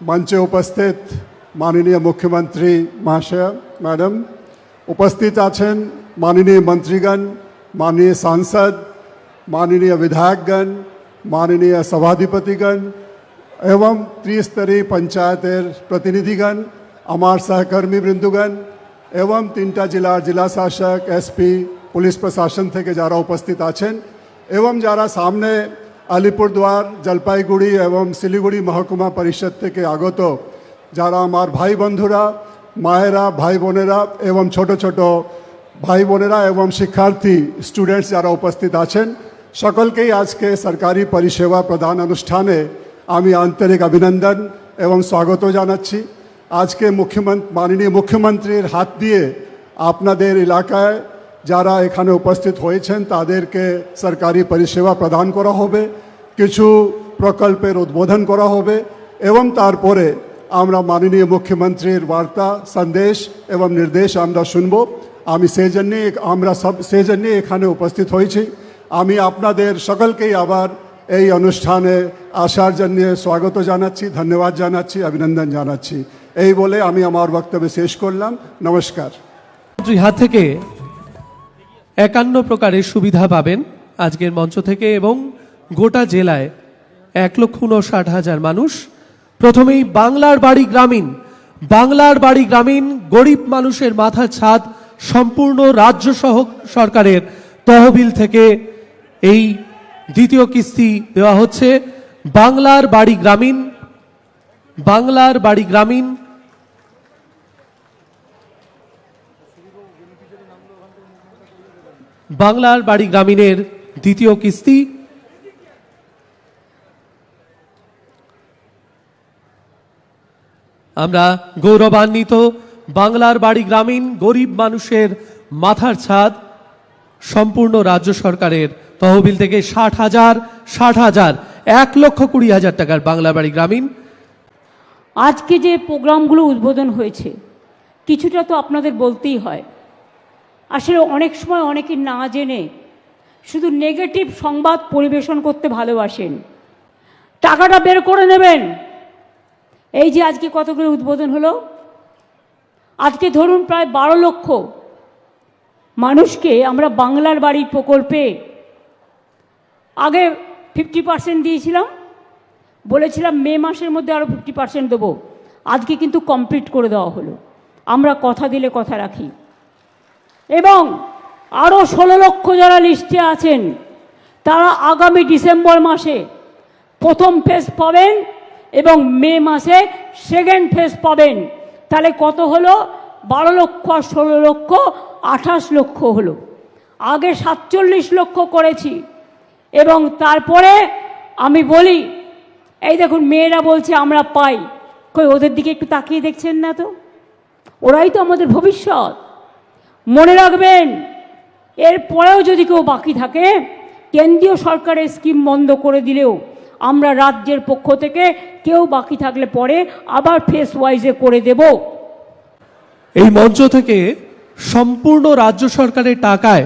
मंचे उपस्थित माननीय मुख्यमंत्री महाशय मैडम, उपस्थित आननीय मंत्रीगण, माननीय सांसद, माननीय विधायकगण, माननीय सभाधिपतिगण, एवं त्रिस्तरीय पंचायत प्रतिनिधिगण আমার सहकर्मी বৃন্দগণ एवं तीनटा जिला जिला शासक, एसपी, पुलिस प्रशासन थे যারা উপস্থিত আছেন এবং যারা আলিপুরদুয়ার জলপাইগুড়ি এবং শিলিগুড়ি মহকুমা পরিষদ থেকে আগত যারা আমার ভাই বন্ধুরা, মায়েরা, ভাই বোনেরা এবং ছোট ছোট ভাই বোনেরা এবং শিক্ষার্থী স্টুডেন্টস যারা উপস্থিত আছেন, সকলকেই আজকে সরকারি পরিষেবা প্রদান অনুষ্ঠানে আমি আন্তরিক অভিনন্দন এবং স্বাগত জানাচ্ছি। আজকে মুখ্যমন্ত্রী, মাননীয় মুখ্যমন্ত্রীর হাত দিয়ে আপনাদের এলাকায় যারা এখানে উপস্থিত হয়েছেন, তাদেরকে সরকারি পরিষেবা প্রদান করা হবে, কিছু প্রকল্পের উদ্বোধন করা হবে এবং তারপরে আমরা মাননীয় মুখ্যমন্ত্রীর বার্তা, সন্দেশ এবং নির্দেশ আমরা শুনব। আমি সেই জন্যে, আমরা সব সেই জন্যে এখানে উপস্থিত হয়েছি। আমি আপনাদের সকলকেই আবার এই অনুষ্ঠানে আসার জন্য স্বাগত জানাচ্ছি, ধন্যবাদ জানাচ্ছি, অভিনন্দন জানাচ্ছি। এই বলে আমি আমার বক্তব্য শেষ করলাম। নমস্কার। হাত থেকে একান্ন প্রকারের সুবিধা পাবেন আজকের মঞ্চ থেকে এবং গোটা জেলায় এক লক্ষ উনষাট হাজার মানুষ। প্রথমেই বাংলার বাড়ি গ্রামীণ। বাংলার বাড়ি গ্রামীণ গরিব মানুষের মাথার ছাদ সম্পূর্ণ রাজ্য সহ সরকারের তহবিল থেকে এই দ্বিতীয় কিস্তি দেওয়া হচ্ছে। বাংলার বাড়ি গ্রামীণ। বাংলার বাড়ি গ্রামীণ বাংলার বাড়ি গ্রামীণের দ্বিতীয় কিস্তি। আমরা গৌরবান্বিত বাংলার বাড়ি গ্রামীণ গরিব মানুষের মাথার ছাদ। সম্পূর্ণ রাজ্য সরকারের তহবিল থেকে ষাট হাজার ষাট হাজার, এক লক্ষ কুড়ি হাজার টাকার বাংলা বাড়ি গ্রামীণ। আজকে যে প্রোগ্রামগুলো উদ্বোধন হয়েছে কিছুটা তো আপনাদের বলতেই হয়। আসলে অনেক সময় অনেকে না জেনে শুধু নেগেটিভ সংবাদ পরিবেশন করতে ভালোবাসেন। টাকাটা বের করে নেবেন। এই যে আজকে কতগুলো উদ্বোধন হলো? আজকে ধরুন প্রায় বারো লক্ষ মানুষকে আমরা বাংলার বাড়ির প্রকল্পে আগে ফিফটি পার্সেন্ট দিয়েছিলাম। বলেছিলাম মে মাসের মধ্যে আরও ফিফটি পার্সেন্ট দেবো। আজকে কিন্তু কমপ্লিট করে দেওয়া হলো। আমরা কথা দিলে কথা রাখি। এবং আরও ষোলো লক্ষ যারা লিস্টে আছেন, তারা আগামী ডিসেম্বর মাসে প্রথম ফেজ পাবেন এবং মে মাসে সেকেন্ড ফেজ পাবেন। তাহলে কত হলো? বারো লক্ষ আর ষোলো লক্ষ, আঠাশ লক্ষ হলো। আগে সাতচল্লিশ লক্ষ করেছি এবং তারপরে আমি বলি, এই দেখুন, মেয়েরা বলছে, আমরা পাই। কই, ওদের দিকে একটু তাকিয়ে দেখছেন না তো? ওরাই তো আমাদের ভবিষ্যৎ। মনে রাখবেন এরপরেও যদি কেউ বাকি থাকে, কেন্দ্রীয় সরকারের স্কিম বন্ধ করে দিলেও আমরা রাজ্যের পক্ষ থেকে কেউ বাকি থাকলে পরে আবার ফেস ওয়াইজে করে দেব। এই মঞ্চ থেকে সম্পূর্ণ রাজ্য সরকারের টাকায়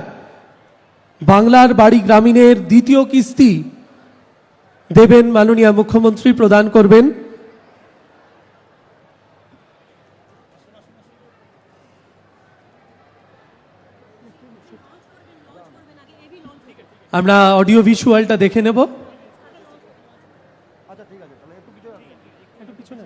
বাংলার বাড়ি গ্রামীণের দ্বিতীয় কিস্তি দেবেন মাননীয় মুখ্যমন্ত্রী প্রদান করবেন। আমরা অডিও ভিজুয়ালটা দেখে নেব। আচ্ছা ঠিক আছে তাহলে একটু পিছনে একটু পিছনে